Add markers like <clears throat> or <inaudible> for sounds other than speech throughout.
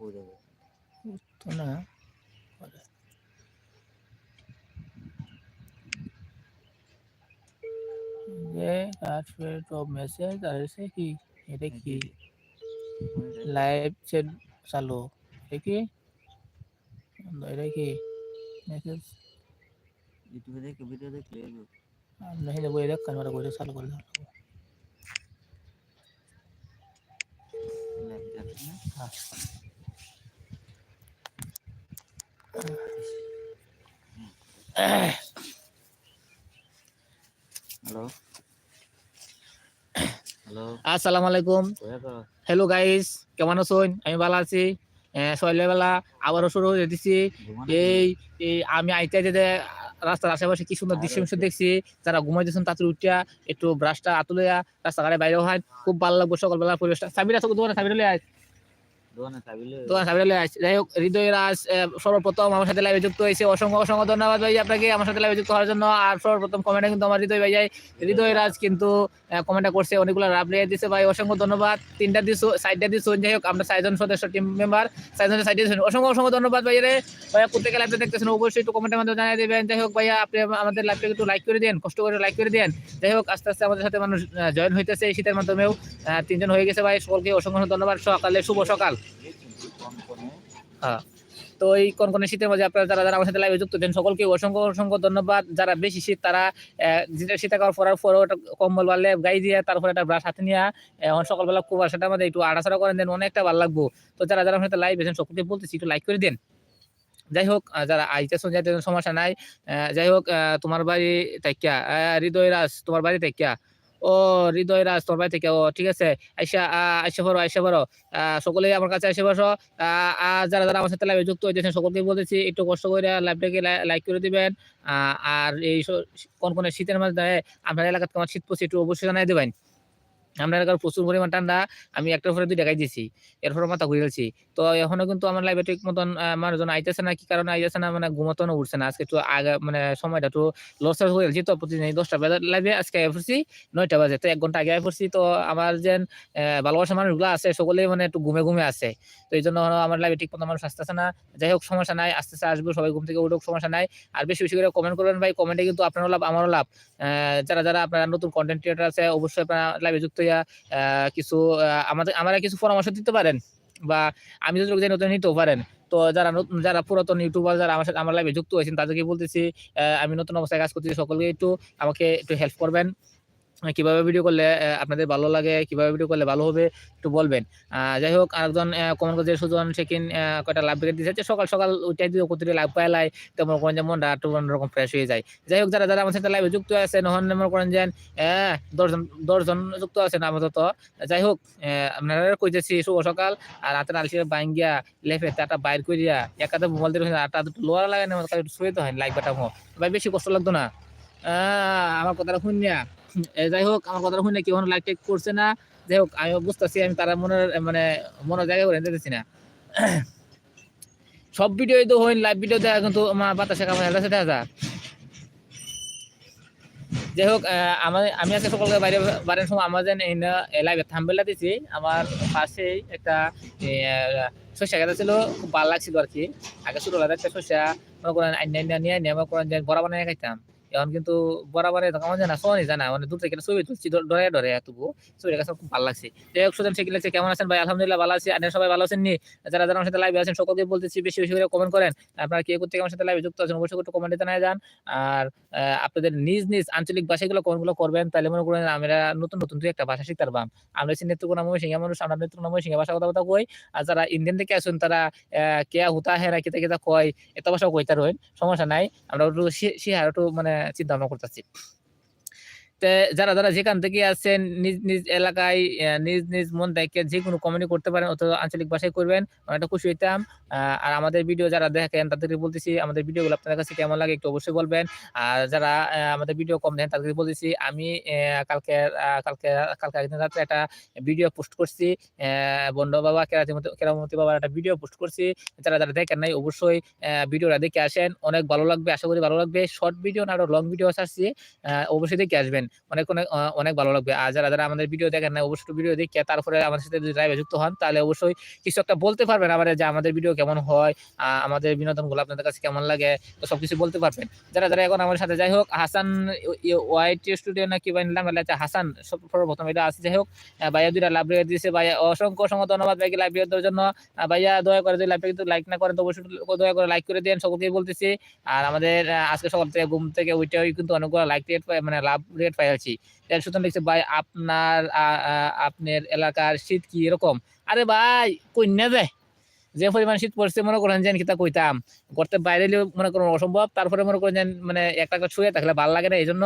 হয়ে যাবে তো না বলে। যে কাটফেট অফ মেসেজ আর এসে কি এটা কি লাইভ চ্যাট চালু এটা কি এটা কি মেসেজ ইউটিউবে দেখে ভিডিও দেখলে এলো। আমরা হেলে বই দেখ কানমারা বইটা চালু করে দাও লাইভ যাচ্ছে না হ্যাঁ। হ্যালো হ্যালো আসসালামু আলাইকুম হ্যালো গাইস কেমন আছেন? আমি ভালো আছি। সকালবেলা আবারও শুরু হয়ে ঘুমানো এই আমি আইতে আইতে রাস্তার আশেপাশে কি সুন্দর দৃশ্য মিশ্র দেখছি। যারা ঘুমাইতেছেন তাদের উঠিয়া একটু ব্রাশটা আতুলিয়া রাস্তাঘাটে বাইরে হয় খুব ভালো লাগবে সকালবেলা পরিবেশটা। সাবিরা তো দোকানে সাবিরা লিয়ে যাই হোক, হৃদয় রাজ সর্বপ্রথম আমার সাথে লাইভে যুক্ত হয়েছে। অসংখ্য অসংখ্য ধন্যবাদ ভাই আপনাকে আমার সাথে লাইভে যুক্ত হওয়ার জন্য। আর সর্বপ্রথম কমেন্টে কিন্তু আমার হৃদয় ভাই হৃদয় রাজ কিন্তু কমেন্টটা করছে, অনেকগুলো রাব লিয়ে দিছে ভাই। অসংখ্য ধন্যবাদ। তিনটা দিছো সাইডটা দিছো। যাই হোক, আমরা সাইজন সদস্য টিম মেম্বার সাইজনের সাইডে দিয়েছেন অসংখ্য অসংখ্য ধন্যবাদ ভাই রে। ভাইয়া, প্রত্যেকে লাইভটা দেখতেছেন, অবশ্যই একটু কমেন্টের মধ্যে জানিয়ে দেবেন। যাই হোক ভাইয়া, আপনি আমাদের লাইভটা একটু লাইক করে দেন কষ্ট করে লাইক করে দেন যাই হোক, আস্তে আস্তে আমাদের সাথে মানুষ জয়েন হইতেছে এই শীতের মাধ্যমেও। তিনজন হয়ে গেছে ভাই সকলকে অসংখ্য ধন্যবাদ। সকালে শুভ সকাল। হ্যাঁ। তো এই কোন কোন শীতের মধ্যে আপনারা যারা যারা আমার সাথে লাইভে যুক্ত দেন সকলকে অসংখ্য অসংখ্য ধন্যবাদ। যারা বেশি শীত তারা যেটা শীতে খাওয়ার পরার পরে ওটা কম্বল বাড়লে গাই দিয়ে তারপরে একটা ব্রাশ হাতে নিয়ে এখন সকালবেলা কুয়াশাটা আমাদের একটু আড়াছাড়া করেন দেন অনেকটা ভালো লাগবো। তো যারা যারা আমার সাথে লাইভ এসেছেন সকলকে বলতেছি একটু লাইক করে দেন। যাই হোক যারা আইতেছ যাইতে সমস্যা নাই। যাই হোক তোমার বাড়ি তাইকা আহ, হৃদয় রাজ তোমার বাড়ি তাইকা ও, হৃদয় রাজ তোর ভাই থেকে, ও, ঠিক আছে। আইসা আইসা বড় আইসা বড় সকলেই আমার কাছে আইসা বসো। যারা যারা আমার সাথে যুক্ত হয়েছেন সকলকে বলতেছি, একটু কষ্ট করে লাইভটাকে লাইক করে দিবেন। আর এই কোন কোন শীতের মাঝে, আপনার এলাকাতে আমার শীত পড়ছে একটু অবশ্যই জানাই দেবেন। আমরা এলাকার প্রচুর পরিমাণ ঠান্ডা, আমি একটার পরে দুই দেখাই দিছি এরপর মাথা ঘুরে গেছি। তো এখনও কিন্তু আমার লাইভে ঠিক মতন মানুষজন আইতেছে না, কি কারণে আইতেছে না মানে ঘুমাতনো উঠছে না। আজকে একটু আগে মানে সময়টা একটু লস হয়ে গেছি তো প্রতিদিন দশটা বাজে লাইভে আজকে আই পড়ছি, নয়টা বাজে। তো এক ঘণ্টা আগে আই পড়ছি। তো আমার যে ভালোবাসা মানুষগুলো আছে, সকলেই মানে একটু ঘুমে ঘুমে আছে। তো এই জন্য আমার লাইভে ঠিক মতো মানুষ আসতেছে না। যাই হোক, সমস্যা নাই আস্তে আস্তে আসব, সবাই ঘুম থেকে উঠুক, সমস্যা নাই। আর বেশি বেশি করে কমেন্ট করবেন ভাই কমেন্টে কিন্তু আপনারও লাভ, আমারও লাভ। যারা যারা আপনারা নতুন কন্টেন্ট ক্রিয়েটার আছে, অবশ্যই আপনারা লাইভে যুক্ত হইয়া কিছু আমাদের, আমরা কিছু পরামর্শ দিতে পারেন? বা আমি যদি জানি নতুন নিতেও পারেন? তো যারা যারা পুরাতন ইউটিউবার, যারা আমার সাথে, আমার লাইভে যুক্ত হয়েছেন, তাদেরকে বলতেছি আমি নতুন অবস্থায় কাজ করতেছি, সকলকে একটু আমাকে একটু হেল্প করবেন। কীভাবে ভিডিও করলে আপনাদের ভালো লাগে, কীভাবে ভিডিও করলে ভালো হবে, একটু বলবেন। যাই হোক, আরেকজন কমেন্ট করছে সুজন সেকিন কয়টা লাভ ব্রেক দিয়েছে? সকাল সকাল ওইটাই দিয়ে কতটি লাভ পাইলাই তো মনে করেন যে, মনটা একটু অন্যরকম ফ্রেশ হয়ে যায়। যাই হোক, যারা যারা আমার সাথে লাইভে যুক্ত আছে নহন মনে করেন যে দশজন দশজন যুক্ত আছেন আপাতত। যাই হোক আপনারা কইতেছি, শুভ সকাল, আর রাতের আলসির বাইঙ্গিয়া লেফে তাটা বাইর করিয়া, একাতে মোবাইল দিয়ে আটা দুটো লোয়ার লাগে না শুয়ে তো হয় লাইক বাটা ভাই, বেশি কষ্ট লাগতো না। আমার কথাটা শুনিয়া। যাই হোক, আমার কথাটা শুনে কেউ লাইক টেক করছে না। যাই হোক, আমি বুঝতেছি, আমি তারা মনের মানে মনের জায়গায় করে যেতেছি না। <clears throat> সব ভিডিও তো হইন লাইভ ভিডিও দেখা কিন্তু আমার বাতাসে কামড় হেলতেছে দেখা যা যাই হোক আমার, আমি আজকে সকালকে বাইরে বাড়ির সময় আমার যেন লাইভে থাম্বেলা দিছি, আমার পাশেই একটা শস্য গাছ ছিল, খুব ভালো লাগছিল আর কি। আগে ছোট লাগে একটা শস্য, মনে করেন নিয়ে নিয়ে মনে করেন বড়া বানিয়ে খাইতাম। এখন কিন্তু বরাবরে জানা সোনি জানা। মানে দূর থেকে ছবি তুলছি ডরে ডরে তবু ছবিটা কাছে খুব ভালো লাগছে। যাই হোক, সুজন শেখিল কেমন আছেন ভাই? আলহামদুলিল্লাহ ভালো আছি। আপনারা সবাই ভালো আছেন নি? যারা যারা সাথে লাইভে আছেন, সকলকে বলতেছি বেশি বেশি করে কমেন্ট করেন। আপনারা কে করতে আমার সাথে লাইভে যুক্ত আছেন, অবশ্যই একটু কমেন্টে জানায় যান। আর আপনাদের নিজ নিজ আঞ্চলিক ভাষাগুলো কমেন্টগুলো করবেন, তাহলে মনে করেন আমরা নতুন নতুন দুই একটা ভাষা শিখতে পারবাম। আমরা হচ্ছি নেত্রকোনা ময়মনসিংহ মানুষ আমরা নেত্রকোনা ময়মনসিংহ ভাষা কথা কথা কই। আর যারা ইন্ডিয়ান থেকে আসুন তারা কেয়া হুতা, হেরা, কেতা কেতা কয়, এত ভাষাও কইতা রইন সমস্যা নাই। আমরা একটু শিহার, একটু মানে চিন্তা ভাবনা করতেছি যারা যারা যেখান থেকে আছেন নিজ নিজ এলাকায় নিজ নিজ মন থেকে যে কোনো কমেন্ট করতে পারেন অথবা আঞ্চলিক ভাষায় করবেন। অনেকটা খুশি হইতাম। আর আমাদের ভিডিও যারা দেখেন তাদেরকে বলতেছি আমাদের ভিডিওগুলো আপনাদের কাছে কেমন লাগে একটু অবশ্যই বলবেন। আর যারা আমাদের ভিডিও কম দেখেন তাদেরকে বলতেছি আমি কালকে কালকে কালকে একদিন রাত্রে একটা ভিডিও পোস্ট করছি। বন্ড বাবা কেরামতি কেরামতি বাবার একটা ভিডিও পোস্ট করছি। যারা যারা দেখেন নাই অবশ্যই ভিডিওটা দেখে আসেন। অনেক ভালো লাগবে আশা করি ভালো লাগবে। শর্ট ভিডিও না লং ভিডিও আহ, অবশ্যই দেখে আসবেন। অনেক অনেক অনেক ভালো লাগবে। আর যারা যারা আমাদের ভিডিও দেখেন না অবশ্যই ভিডিও দেখে, তারপরে আমাদের সাথে যদি লাইভে যুক্ত হন, তাহলে অবশ্যই কিছু একটা বলতে পারবেন আমাদের যে আমাদের ভিডিও কেমন হয় আমাদের বিনোদনগুলো আপনাদের কাছে কেমন লাগে, তো সবকিছু বলতে পারবেন। যারা যারা এখন আমাদের সাথে, যাই হোক, হাসান ওয়াইট স্টুডিও না কি নাম আছে হাসান সব- সর্বপ্রথম এটা আছে, যাই হোক ভাইয়া দুইটা লাভ রেখে দিয়েছে, ভাইয়া অসংখ্য অসংখ্য ধন্যবাদ ভাইকে লাইভ দেওয়ার জন্য। ভাইয়া দয়া করে যদি লাইভটা কিন্তু লাইক না করেন, তো অবশ্যই দয়া করে লাইক করে দেন সকলকে বলতেছি। আর আমাদের আজকে সকাল থেকে ঘুম থেকে উঠেও কিন্তু অনেকগুলো লাইক রেট মানে লাভ রেট পাইছি এর সুতরাং দেখছি, ভাই, আপনার আপনার এলাকার শীত কি এরকম? আরে ভাই কন্যা দেয় যে পরিমাণ শীত পড়ছে, মনে করেন যে কিতা কইতাম। করতে বাইরে মনে করেন অসম্ভব, তারপরে মনে করেন যে মানে একটা একটা শুয়ে থাকলে ভালো লাগে না এই জন্য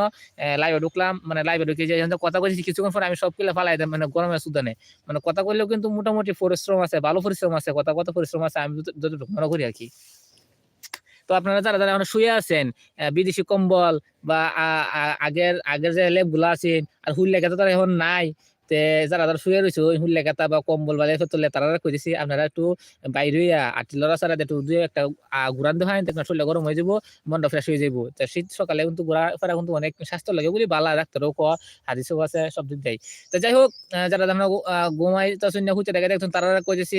লাইভে ঢুকলাম মানে লাইভে ঢুকে যে কথা বলছি কিছুক্ষণ পরে আমি সব কিলে ফালাই দিতাম মানে গরমের সুদানে। মানে কথা কইলেও কিন্তু মোটামুটি পরিশ্রম আছে, ভালো পরিশ্রম আছে, কথা কত পরিশ্রম আছে, আমি যত- যতটুকু মনে করি আর কি। তো আপনারা যারা যারা এখন শুয়ে আছেন বিদেশি কম্বল বা আগের আগের যে লেপগুলো আছে আর হুইল লেখা তো তারা এখন নাই তে যারা যারা শুয়ে রয়েছে ওই হুল লেখাতা বা কম্বল বা লেখা তোলে তারা কইতেছি আপনারা একটু বাইরে আটি লড়া সারা একটু দুই একটা ঘুরান দেওয়া দেখবেন শরীরটা গরম হয়ে যাব মনটা ফ্রেশ হয়ে যাব। তো শীত সকালে কিন্তু ঘোরা ফেরা কিন্তু অনেক স্বাস্থ্য লাগে বলি বালা ডাক্তারও ক হাদিসও আছে সব দিক দেয় তো যাই হোক যারা আমরা ঘুমাই তো শূন্য খুঁজে দেখে দেখছেন তারা কইতেছি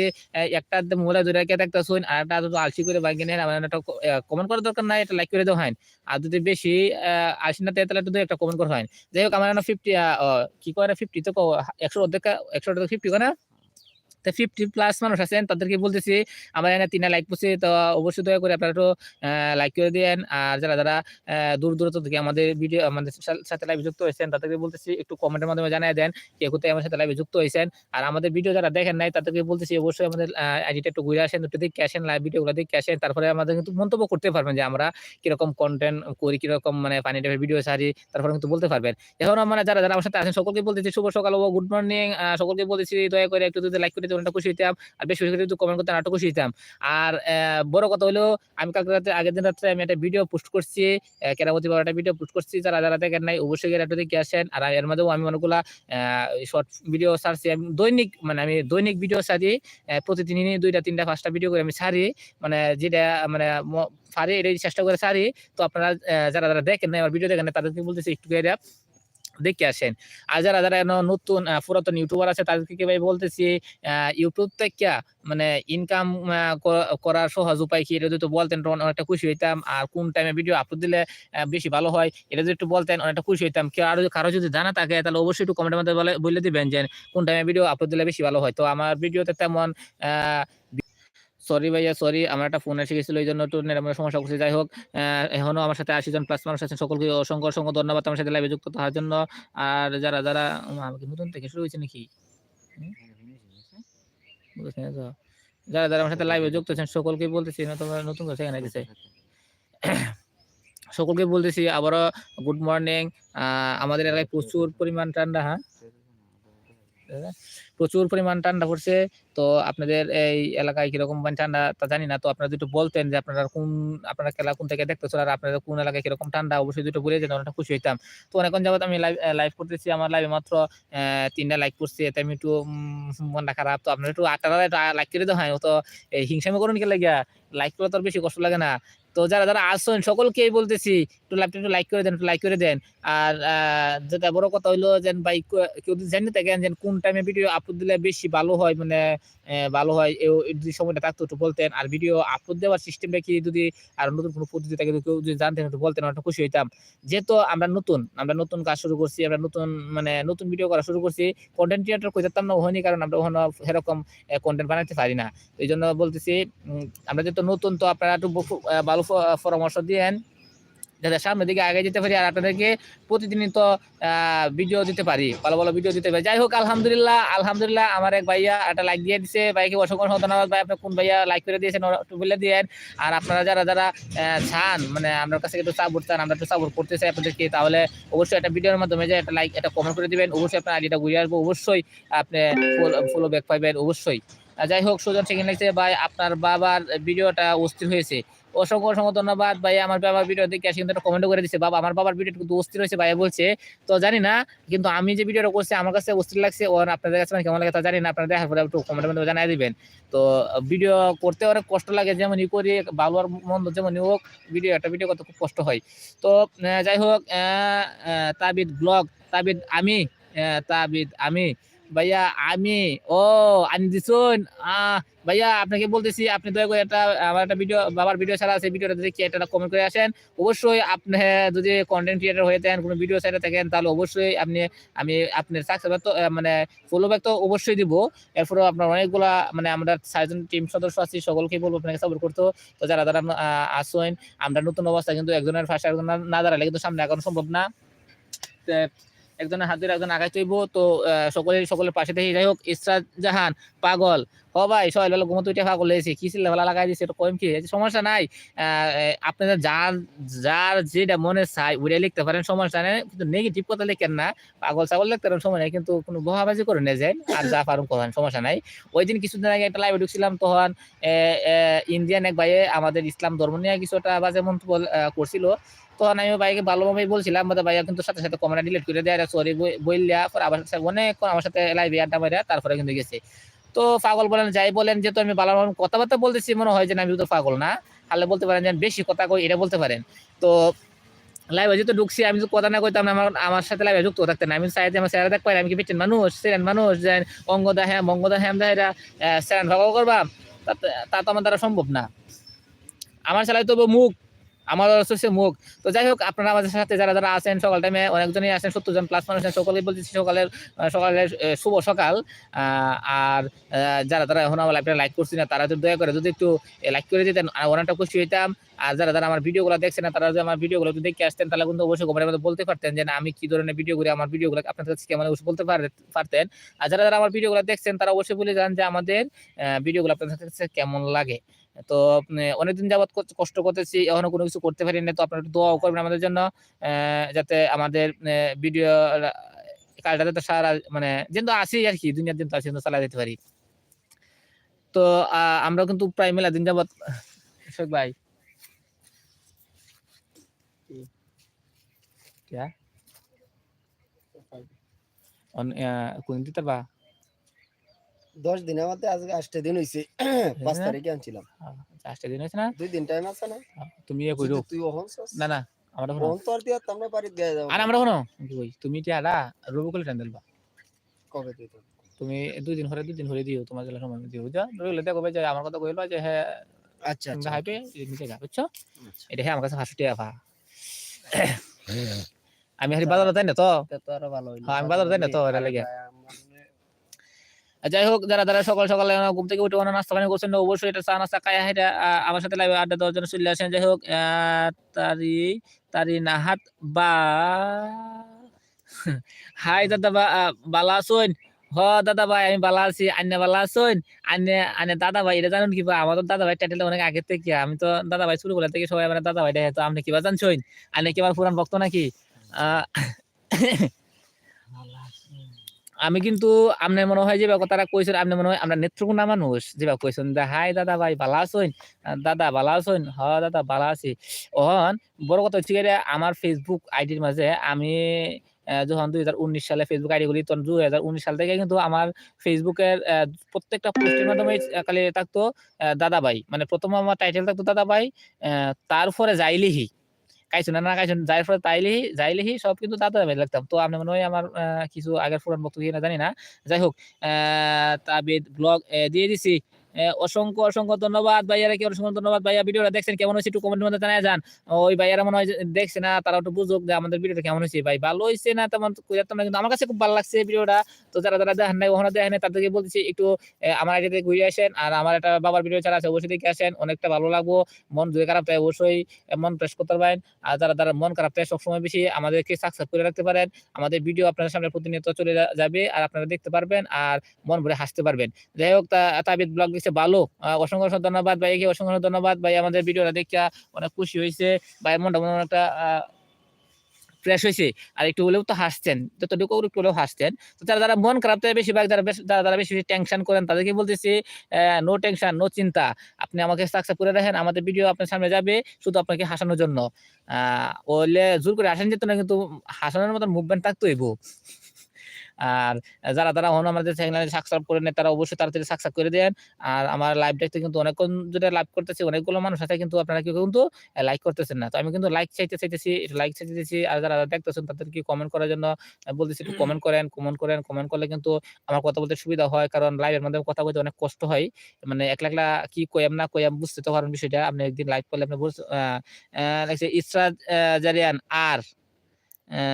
একটা মোবাইল ধরে রেখে দেখতে শুন আর একটা আলসি করে বাইক নেন আমার একটা কমেন্ট করার দরকার নাই, এটা লাইক করে দেওয়া হয় আর যদি বেশি আশি না তাহলে একটু একটা কমেন্ট করা হয়। যাই হোক আমার ফিফটি কি করে ফিফটি তো একশো অর্ধেক একশো ফিফটি করে তো ফিফটি প্লাস মানুষ আছেন, তাদেরকে বলতেছি, আমার এখানে তিনটা লাইক পড়ছে, তো অবশ্যই দয়া করে আপনারা একটু লাইক করে দেন। আর যারা যারা দূর দূরত্ব থেকে আমাদের ভিডিও আমাদের সাথে লাইভে যুক্ত হয়েছেন, তাদেরকে বলতেছি, একটু কমেন্টের মাধ্যমে জানাই দেন কে কোথায় আমার সাথে লাইভে যুক্ত হয়েছেন। আর আমাদের ভিডিও যারা দেখেন নাই, তাদেরকে বলতেছি, অবশ্যই আমাদের আইডিটা একটু ঘুরে আসেন, একটু দেখে আসেন লাইভ ভিডিওগুলো দেখে আসেন। তারপরে আমাদের কিন্তু মন্তব্য করতে পারবেন যে আমরা কীরকম কন্টেন্ট করি, কীরকম মানে ফানি টাইপের ভিডিও সারি তারপরে কিন্তু বলতে পারবেন। এখন আমরা যারা যারা আমার সাথে আছেন, সকলকে বলতেছি, শুভ সকাল ও গুড মর্নিং সকলকে বলতেছি, দয়া করে একটু যদি লাইক করে অনেকটা খুশি হইতাম, আর বেশি বেশি একটু কমেন্ট করতে আরেকটু খুশি হইতাম। আর বড় কথা হলো, আমি কালকে রাতে, আগের দিন রাত্রে আমি একটা ভিডিও পোস্ট করছি কেরামতি বাবার একটা ভিডিও পোস্ট করছি, যারা যারা দেখেন নাই, অবশ্যই একটু দেখে আসেন। আর এর মধ্যেও আমি অনেকগুলা শর্ট ভিডিও ছাড়ছি, আমি দৈনিক মানে আমি দৈনিক ভিডিও ছাড়ি প্রতিদিনই দুইটা, তিনটা, পাঁচটা ভিডিও করে আমি ছাড়ি। মানে যেটা মানে পারি এটাই চেষ্টা করে ছাড়ি। তো আপনারা যারা যারা দেখেন না আমার ভিডিও দেখেন না তাদেরকে বলতেছি একটু করে দেখে আসেন। আর যারা যারা নতুন পুরাতন ইউটিউবার আছে, তাদেরকে ভাই বলতেছি ইউটিউব থেকে মানে ইনকাম করার সহজ উপায় কি? এটা যদি একটু বলতেন অনেকটা খুশি হইতাম। আর কোন টাইমে ভিডিও আপলোড দিলে বেশি ভালো হয়? এটা যদি একটু বলতেন, অনেকটা খুশি হইতাম। কেউ আরও কারও যদি জানা থাকে, তাহলে অবশ্যই একটু কমেন্টের মধ্যে বলে বলে দিবেন যে, কোন টাইমে ভিডিও আপলোড দিলে বেশি ভালো হয়? তো আমার ভিডিওতে তেমন সরি ভাইয়া সরি আমার একটা ফোন এসে গেছিল এই জন্য একটু নেটের সমস্যা করছে। যাই হোক আহ, এখনও আমার সাথে আশি জন প্লাস মানুষ আছেন সকলকে অসংখ্য অসংখ্য ধন্যবাদ আমার সাথে লাইভে যুক্ত থাকার জন্য। আর যারা যারা আমাকে নতুন থেকে শুরু হয়েছে নাকি। যারা যারা আমার সাথে লাইভে যুক্ত আছেন সকলকে বলতেছি না তোমার নতুন করে সেখানে গেছে সকলকে বলতেছি আবারও গুড মর্নিং আমাদের এলাকায় প্রচুর পরিমাণ ঠান্ডা হ্যাঁ? প্রচুর পরিমাণ ঠান্ডা পড়ছে। তো আপনাদের এই এলাকায় কীরকম মানে ঠান্ডা তা জানি না। তো আপনারা যদি বলতেন যে আপনারা কোন, আপনারা খেলা কোন থেকে দেখতেছেন আর আপনারা কোন এলাকায় কীরকম ঠান্ডা, অবশ্যই দুটো বলে যেতেন অনেকটা খুশি হইতাম। তো অনেকক্ষণ যাবত আমি লাইভ লাইভ করতেছি, আমার লাইভে মাত্র তিনটা লাইক করছি, এতে আমি একটু মনটা খারাপ। তো আপনারা একটু আটটা লাইক করে দেওয়া হয় তো এই হিংসামি করুন কে লাগিয়া? লাইক করে তো বেশি কষ্ট লাগে না। তো যারা যারা আসছেন সকলকেই বলতেছি, একটু লাইভটা একটু লাইক করে দেন, একটু লাইক করে দেন। আর যেটা বড় কথা হইল যে ভাই, কেউ যদি জানি থাকেন যে কোন টাইমে ভিডিও আপলোড দিলে বেশি ভালো হয় মানে ভালো হয় যদি সময়টা থাকতো, একটু বলতেন। আর ভিডিও আপলোড দেওয়ার সিস্টেমটা কি, যদি আর নতুন কোনো পদ্ধতি থাকে কেউ যদি জানতেন, একটু বলতেন অনেকটা খুশি হইতাম। যেহেতু আমরা নতুন আমরা নতুন কাজ শুরু করছি, আমরা নতুন মানে নতুন ভিডিও করা শুরু করছি কন্টেন্ট ক্রিয়েটর কইতাম না হয়নি কারণ আমরা ওখানে সেরকম কন্টেন্ট বানাতে পারি না। এই জন্য বলতেছি আমরা যেহেতু নতুন, তো আপনারা একটু ভালো পরামর্শ দিয়েন। যাতে সামনের দিকে আগে যেতে পারি আর আপনাদেরকে প্রতিদিনই তো ভিডিও দিতে পারি, ভালো ভালো ভিডিও দিতে পারি। যাই হোক, আলহামদুলিল্লাহ আলহামদুলিল্লাহ, আমার এক ভাইয়া একটা লাইক দিয়ে দিছে। ভাইকে অসংখ্য অসংখ্য ধন্যবাদ ভাই, আপনি কোন ভাইয়া লাইক করে দিয়েছেন বলে দিয়েন। আর আপনারা যারা যারা চান মানে আপনার কাছে একটু সাপোর্ট চান, আমরা একটু সাপোর্ট করতে চাই আপনাদেরকে, তাহলে অবশ্যই একটা ভিডিওর মাধ্যমে যে একটা লাইক একটা কমেন্ট করে দিবেন। অবশ্যই আপনার আইডিটা ঘুরে আসব। অবশ্যই আপনি ফলো ব্যাক পাইবেন, অবশ্যই। যাই হোক, সুজন সেখানে লিখছে ভাই, আপনার বাবার ভিডিওটা অস্থির হয়েছে। অসংখ্য অসংখ্য ধন্যবাদ। ভাই আমার বাবার ভিডিও দেখে আসে কিন্তু একটা কমেন্ট করে দিচ্ছে বাবা, আমার বাবার ভিডিও একটু অস্থির হয়েছে ভাই বলছে। তো জানি না, কিন্তু আমি যে ভিডিওটা করছি, আমার কাছে অস্থির লাগছে, ও আপনাদের কাছে কেমন লাগে তা জানি না, আপনারা দেখার পরে একটু কমেন্টের মধ্যে জানাই দিবেন। তো ভিডিও করতে অনেক কষ্ট লাগে যেমন ই করি, ভালো আর মন্দ যেমনই হোক ভিডিও একটা ভিডিও করতে খুব কষ্ট হয়। তো যাই হোক তাবিদ ব্লগ তাবিদ আমি তাবিদ আমি। ভাইয়া, আমি, ও আনি দিছুন। ভাইয়া, আপনাকে বলতেছি, আপনি দয়া করে একটা, আমার একটা ভিডিও, বাবার ভিডিও ছাড়া আছে, ভিডিওটা দেখি একটা কমেন্ট করে আসেন। অবশ্যই আপনি যদি কন্টেন্ট ক্রিয়েটার হয়ে থাকেন, কোনো ভিডিও সাইডে থাকেন, তাহলে অবশ্যই আপনি, আমি আপনার সাকসেস তো মানে ফলো ব্যাক তো অবশ্যই দিব। এরপরে আপনার অনেকগুলা মানে আমরা সার্জন টিম সদস্য আছি, সকলকেই বলব আপনাকে সাপোর্ট করতে। তো যারা যারা আসেন আমরা নতুন অবস্থা কিন্তু একজনের ফার্স্ট একজন না- দাঁড়ালে কিন্তু সামনে এখন সম্ভব না। একজনের হাত ধরে একজন আগাই চইব তো সকলের সকলের পাশে থেকে যাই হোক ইসরাত জাহান পাগল। হ ভাই সবাই বেলা ঘুমতো উঠে পাগল হয়েছে। কি ছিল ভালো লাগাই দিছে, এটা কম কি? সমস্যা নাই। আপনাদের যার যার যেটা মনে চাই ওইটাই লিখতে পারেন, সমস্যা নেই। কিন্তু নেগেটিভ কথা লিখেন না। পাগল ছাগল লিখতে পারেন, সময় নেই। কিন্তু কোনো বহাবাজি করে নিয়ে যায় আর যা পারুন করেন, সমস্যা নাই। ওই দিন কিছুদিন আগে একটা লাইভে ঢুকছিলাম তখন ইন্ডিয়ান এক ভাইয়ে আমাদের ইসলাম ধর্ম নিয়ে কিছুটা বাজে মন্তব্য করছিল। তখন আমি ভাইকে ভালোভাবে বলছিলাম ভাইয়া কিন্তু সাথে সাথে কমেন্ট ডিলিট করে দেয় সরি বললিয়া পরে আবার সাথে অনেক আমার সাথে লাইভে আড্ডা মারিয়া তারপরে কিন্তু গেছে। তো পাগল বলেন, যাই বলেন যেহেতু আমি ভালোভাবে কথাবার্তা বলতেছি, মনে হয় যে আমি তো পাগল না। তাহলে বলতে পারেন যে বেশি কথা কই, এটা বলতে পারেন। তো লাইভে যেহেতু ঢুকছি, আমি তো কথা না কইতাম আমার আমার সাথে লাইভে যুক্ত থাকতেন। আমি চাইতে আমার স্যার দেখ পাই আমি কি পেটেন মানুষ সেরেন মানুষ, যে অঙ্গ দা হ্যাঁ মঙ্গ দা হ্যাঁ এরা স্যারেন ভাগ করবা? তা- তা, তো আমার দ্বারা সম্ভব না। আমার চালাই তবু মুখ আমার হচ্ছে মুখ। তো যাই হোক, আপনারা আমাদের সাথে যারা যারা আছেন, সকাল টাইমে অনেকজনই আছেন, সত্তর জন প্লাস মানুষ সকলেই বলতেছি সকালের সকালের শুভ সকাল। আর যারা যারা এখন আমার লাইভটা লাইক করছি না, তারা যদি দয়া করে যদি একটু লাইক করে দিতেন, আর অনেকটা খুশি হইতাম। আর যারা যারা আমার ভিডিওগুলো দেখছেন না, তারা যদি আমার ভিডিওগুলো যদি দেখে আসতেন, তাহলে কিন্তু অবশ্যই কমেন্টের মধ্যে বলতে পারতেন যে আমি কি ধরনের ভিডিও করি, আমার ভিডিওগুলো আপনাদের কাছে কেমন বলতে পার- পারতেন। আর যারা যারা আমার ভিডিওগুলো দেখছেন, তারা অবশ্যই বলে যান যে, আমাদের ভিডিওগুলো আপনাদের কাছে কেমন লাগে? তো অনেকদিন যাবত কষ্ট করতেছি, এখনও কোনো কিছু করতে পারি না তো আপনারা একটু দোয়াও করবেন আমাদের জন্য যাতে আমাদের ভিডিও কাজটা যাতে সারা মানে যেহেতু আছি আর কি, দুনিয়ার দিন তো আছি চালা যেতে পারি। তো আমরা কিন্তু প্রায় মেলা দিন শেখ ভাই। কোন দিতে বা দশ দিনের মধ্যে আজকে আটটা দিন পাঁচ হ্যাঁ। তারিখে আনছিলাম। চারটে দিন হয়েছে না? দুই দিন টাইম আছে না? তুমি ইয়ে কইরো। তুই ওহন না না আমরা শোনো তো আর দিয়া আমরা বাড়ি দিয়ে যাব আর আমরা শোনো কই? তুমি কি আলা রবি কলে টান দিলবা। কবে দিত তুমি? দুই দিন হরে দুই দিন হরে দিও। তোমার জেলা সময় দিও। যা রইলে দেখো ভাই যে আমার কথা কইলো যে হ্যাঁ আচ্ছা আচ্ছা। হাইপে নিচে গা বুঝছ? আচ্ছা। এটা হ্যাঁ আমার কাছে হাসুটি আফা আমি হারি বাজারে যাই না তো তা আরও ভালো হইল। হ্যাঁ, আমি বাজারে যাই না তো, এর লাগে। যাই হোক যারা যারা সকাল সকালে ঘুম থেকে উঠে নাস্তা পানি করছেন অবশ্যই এটা চা নাস্তা খায় হেঁটে আমার সাথে লাইভে আড্ডা দেওয়ার জন্য চলে আসেন। যাই হোক তারি তারি নাহাত বা হাই দাদা বা বালা আছেন? হ দাদা ভাই আমি বালা আছি আন্নে বালা আছেন? আন্নে আন্নে দাদা ভাই এটা জানেন কি বা আমার দাদা ভাই টাইটেলটা অনেক আগে থেকে। আমি তো দাদা ভাই শুরু করলে থেকে সবাই আমার দাদা ভাই তো আপনি কিবা জানছেন? আন্নে কি পুরান ভক্ত নাকি? আহ, আমি কিন্তু আপনি মনে হয় যে কথাটা কইছেন আপনি মনে হয় আমরা নেত্রকোনা মানুষ। যেভাবে কইছেন যে হাই দাদা ভাই, ভালো আছেন? দাদা, ভালো আছেন? হ, দাদা, ভালো আছি। ওহন বড় কথা হচ্ছে আমার ফেসবুক আইডির মাঝে আমি যখন দুই হাজার উনিশ সালে ফেসবুক আইডি করি তখন দুই হাজার উনিশ সাল থেকে কিন্তু আমার ফেসবুকের প্রত্যেকটা পোস্টের মাধ্যমে খালি থাকতো দাদা ভাই। মানে প্রথম আমার টাইটেল থাকতো দাদা ভাই তারপরে যাইলিহি কাইছো না না কাইছো যার ফলে তাইলেহি যাইলেহি সব কিন্তু তাতে ভাই লাগতাম। তো আপনি মনে হয় আমার কিছু আগের পুরান বক্তব্য না জানি না। যাই হোক তাবিদ, ব্লগ দিয়ে দিছি। অসংখ্য অসংখ্য ধন্যবাদ ভাইয়ারা, কি অসংখ্য ধন্যবাদ ভাইয়া। ভিডিওটা দেখছেন, কেমন হয়েছে একটু কমেন্টের মধ্যে জানায় যান। ওই ভাইয়ারা মনে হয় দেখছে না তারা একটু বুঝুক যে আমাদের ভিডিওটা কেমন হয়েছে। ভাই, ভালো হয়েছে না তেমন কইতাম কিন্তু আমার কাছে খুব ভালো লাগছে ভিডিওটা। তো যারা যারা দেখেন নাই, ওখানে দেখেন তাদেরকে বলতেছি একটু আমার আইডিয়াতে ঘুরে আসেন, আর আমার একটা বাবার ভিডিও ছাড়া আছে, অবশ্যই দেখে আসেন, অনেকটা ভালো লাগবো। মন দুই খারাপ তাই অবশ্যই মন ফ্রেশ করতে পারেন আর যারা যারা মন খারাপ তাই সবসময় বেশি আমাদেরকে সাকসেস করে রাখতে পারেন। আমাদের ভিডিও আপনাদের সামনে প্রতিনিয়ত চলে যাবে, আর আপনারা দেখতে পারবেন, আর মন ভরে হাসতে পারবেন। যাই হোক তাবিদ ব্লগ দিচ্ছে ভালো। অসংখ্য অসংখ্য ধন্যবাদ ভাইকে অসংখ্য ধন্যবাদ ভাই, আমাদের ভিডিওটা দেখে অনেক খুশি হয়েছে। ভাই, মনটা মনে একটা ফ্রেশ হয়েছে। আর একটু হলেও তো হাসছেন, যতটুকু একটু হলেও হাসছেন। তো যারা যারা মন খারাপ থাকে বেশিরভাগ, যারা যারা যারা বেশি বেশি টেনশন করেন, তাদেরকে বলতেছি নো টেনশন নো চিন্তা। আপনি আমাকে সাবস্ক্রাইব করে রাখেন, আমাদের ভিডিও আপনার সামনে যাবে শুধু আপনাকে হাসানোর জন্য। ওলে জোর করে হাসান যেত না, কিন্তু হাসানোর মতন মুভমেন্ট থাকতো হইব। আর যারা তারা হন আমাদের চ্যানেলে সাবস্ক্রাইব করে নেয় তারা অবশ্যই তাড়াতাড়ি সাবস্ক্রাইব করে দেন। আর আমার লাইভ দেখতে কিন্তু অনেকক্ষণ ধরে লাইভ করতেছি অনেকগুলো মানুষ আছে কিন্তু আপনারা কেউ কিন্তু লাইক করতেছেন না। তো আমি কিন্তু লাইক চাইতে চাইতেছি লাইক চাইতেছি আর যারা দেখতেছেন তাদেরকে কমেন্ট করার জন্য বলতেছি একটু কমেন্ট করেন কমেন্ট করেন কমেন্ট করলে কিন্তু আমার কথা বলতে সুবিধা হয় কারণ লাইভের মাধ্যমে কথা বলতে অনেক কষ্ট হয়। মানে একলা একলা কি কইয়াম না কইয়াম বুঝতে তো পারেন বিষয়টা। আপনি একদিন লাইভ করলে আপনি বুঝ আহ, আহ, লাগছে আহ, জারিয়ান আর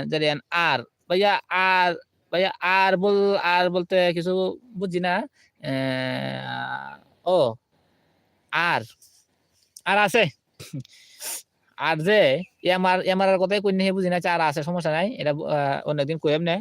জারিয়ান আর। ভাইয়া আর ভাইয়া আর বল আর বলতে কিছু বুঝি না। ও আর আর আছে। আর যে এমআর এমআর কথাই কই নিয়ে বুঝি না আর আছে, সমস্যা নাই। এটা অন্যদিন কইম না।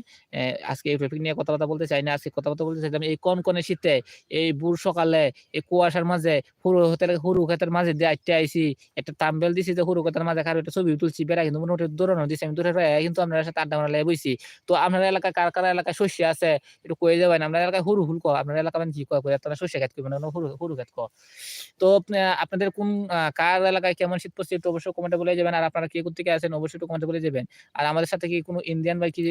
আজকে এই টপিক নিয়ে কথা কথা বলতে চাই না, আজকে কথা কথা বলতে চাইলাম, এই কোন কোন শীতে, এই বুড় সকালে, এই কুয়াশার মাঝে হুরু হতের হুরু ক্ষেতের মাঝে দিয়ে আইতে আইছি, একটা তাম্বেল দিছি যে হুরু ক্ষেতের মাঝে কারও একটা ছবি তুলছি, বেড়া কিন্তু মোটামুটি দৌড়ানো দিছি, আমি দূরে রয়ে কিন্তু আপনার সাথে আড্ডা মারা বইছি। তো আপনার এলাকায় কার কার এলাকায় শস্য আছে, একটু কয়ে যাবেন আপনার এলাকায় হুরু হুল কো আপনার এলাকা মানে কি কয় কয় আপনারা শস্য খেত করবেন হুরু হুরু খেত কো। তো আপনাদের কোন কার এলাকায় কেমন শীত পড়ছে একটু অবশ্যই কমেন্টে বলে যাবেন, আর আপনারা কে থেকে আসেন অবশ্যই একটু কমেন্টে বলে যাবেন। আর আমাদের সাথে কি কোনো ইন্ডিয়ান বা কি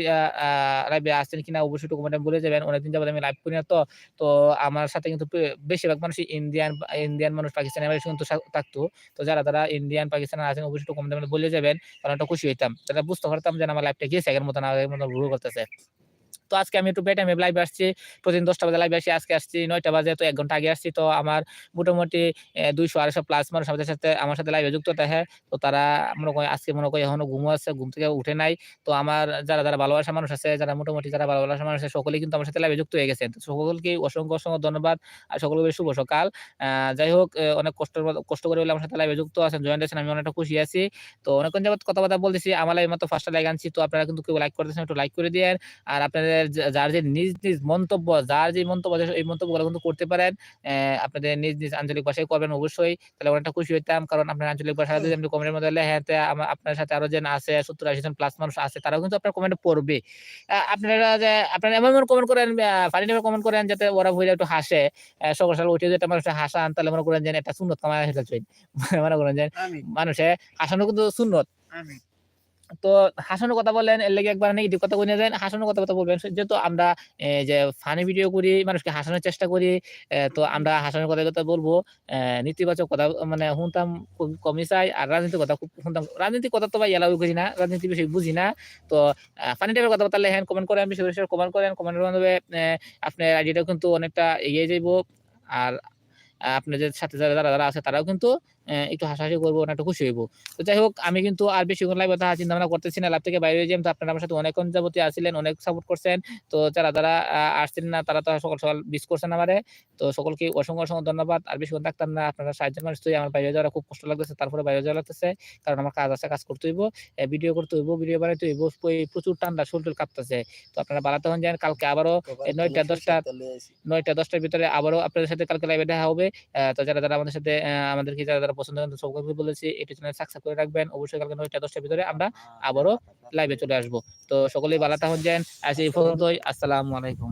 লাইভে আসছেন কিনা অবশ্যই একটু কমেন্টে বলে যাবেন। অনেকদিন যাবত আমি লাইভ করি না তো। তো আমার সাথে কিন্তু বেশিরভাগ মানুষই ইন্ডিয়ান ইন্ডিয়ান মানুষ পাকিস্তানি মানুষ কিন্তু থাকতো। তো যারা তারা ইন্ডিয়ান পাকিস্তান আছেন অবশ্যই একটু কমেন্টে বলে যাবেন। কারণ একটা খুশি হইতাম। তারা বুঝতে পারতাম যে আমার লাইভটা গিয়েছে আগের মতন আগের মতন ভুল করতেছে। তো আজকে আমি একটু বেটাইমে লাইভ আসছি। প্রতিদিন দশটা বাজে লাইভ আসি, আজকে আসছি নয়টা বাজে, তো এক ঘণ্টা আগে আসছি। তো আমার মোটামুটি দুইশো আড়াইশো প্লাস মানুষ আমাদের সাথে, আমার সাথে লাইভে যুক্ত থাকে। তো তারা মনে করি আজকে মনে করি এখনও ঘুমো আছে, ঘুম থেকে উঠে নাই। তো আমার যারা যারা ভালোবাসা মানুষ আছে, যারা মোটামুটি যারা ভালোবাসা মানুষ আছে, সকলেই কিন্তু আমার সাথে লাইভে যুক্ত হয়ে গেছে। তো সকলকে অসংখ্য অসংখ্য ধন্যবাদ। আর সকলকে শুভ সকাল। যাই হোক অনেক কষ্ট কষ্ট করে হলে আমার সাথে লাইভে যুক্ত আছেন জয়েন্ট আছেন আমি অনেকটা খুশি আছি। তো অনেকক্ষণ যাবত কথাবার্তা বলতেছি, আমার লাইভ মাত্র ফার্স্টটা লাইক আনছি। তো আপনারা কিন্তু কেউ লাইক করতেছেন, একটু লাইক করে দিয়ে আর আপনাদের যা- যার যে নিজ নিজ মন্তব্য যার যে মন্তব্য আছে এই মন্তব্যগুলো কিন্তু করতে পারেন। আপনাদের নিজ নিজ আঞ্চলিক ভাষায় করবেন অবশ্যই। তাহলে অনেকটা খুশি হইতাম কারণ আপনার আঞ্চলিক ভাষা যদি আপনি কমেন্টের মধ্যে আমার আপনার সাথে আরও যে আছে সত্তর আশি জন প্লাস মানুষ আছে তারাও কিন্তু আপনার কমেন্ট পড়বে। আপনারা যে আপনারা এমন এমন কমেন্ট করেন ফানি টাইপের কমেন্ট করেন যাতে ওরা ভুলে একটু হাসে। সকাল সকাল উঠে যেটা মানুষ হাসান তাহলে মনে করেন যে একটা শূন্য কামায় চই। <laughs> মনে করেন যে মানুষে হাসানো কিন্তু আমি তো হাসানোর কথা বলেন এর লেগে একবার নেগেটিভ কথা কইনে দেন। হাসানোর কথা কথা বলবেন। যেহেতু আমরা যে ফানি ভিডিও করি, মানুষকে হাসানোর চেষ্টা করি তো আমরা হাসানোর কথা কথা বলব। নেতিবাচক কথা মানে শুনতাম খুব কমই চাই, আর রাজনীতির কথা খুব শুনতাম। রাজনীতির কথা তো ভাই এলাও করি না রাজনীতি বিষয় বুঝি না। তো ফানি টাইপের কথা বলতে লেখেন কমেন্ট করেন, বেশি বেশি কমেন্ট করেন। কমেন্টের মাধ্যমে আপনার আইডিয়াটাও কিন্তু অনেকটা এগিয়ে যাইব। আর আপনাদের সাথে যারা যারা আছে, তারাও কিন্তু একটু হাসাহাসি করব অনেকটা খুশি হইব। তো যাই হোক আমি কিন্তু আর বেশি লাইভ কথা চিন্তা ভাবনা করতেছি না লাইভ থেকে বাইরে হয়ে যাই। তো আপনারা আমার সাথে অনেকক্ষণ যাবতীয় আসছিলেন অনেক সাপোর্ট করছেন। তো যারা যারা আহ, আসছিলেন না তারা তো সকাল সকাল মিস করছেন আমারে। তো সকলকে অসংখ্য অসংখ্য ধন্যবাদ। আর বেশিক্ষণ থাকতাম না আপনারা সাহায্য মানুষ তুই আমার বাইরে যাওয়ার খুব কষ্ট লাগতেছে তারপরে বাইরে যাওয়া লাগতেছে কারণ আমার কাজ আছে কাজ করতে হইব ভিডিও করতে হইব ভিডিও বানাইতে হইব ওই প্রচুর ঠান্ডা শরীর কাঁপতেছে। তো আপনারা বাড়াতে হন যান কালকে আবারও নয়টা দশটা- নয়টা দশটার ভিতরে আবারও আপনাদের সাথে কালকে লাইভে দেখা হবে। তো যারা যারা আমাদের সাথে আমাদেরকে যারা যারা পছন্দ করেন সকলকে বলেছি এটি চ্যানেল সাবস্ক্রাইব করে রাখবেন। অবশ্যই কালকে নয়টা দশটার ভিতরে আমরা আবারও লাইভে চলে আসব। তো সকলেই ভালো থাকুন যান আজ এই পর্যন্তই। আসসালামু আলাইকুম।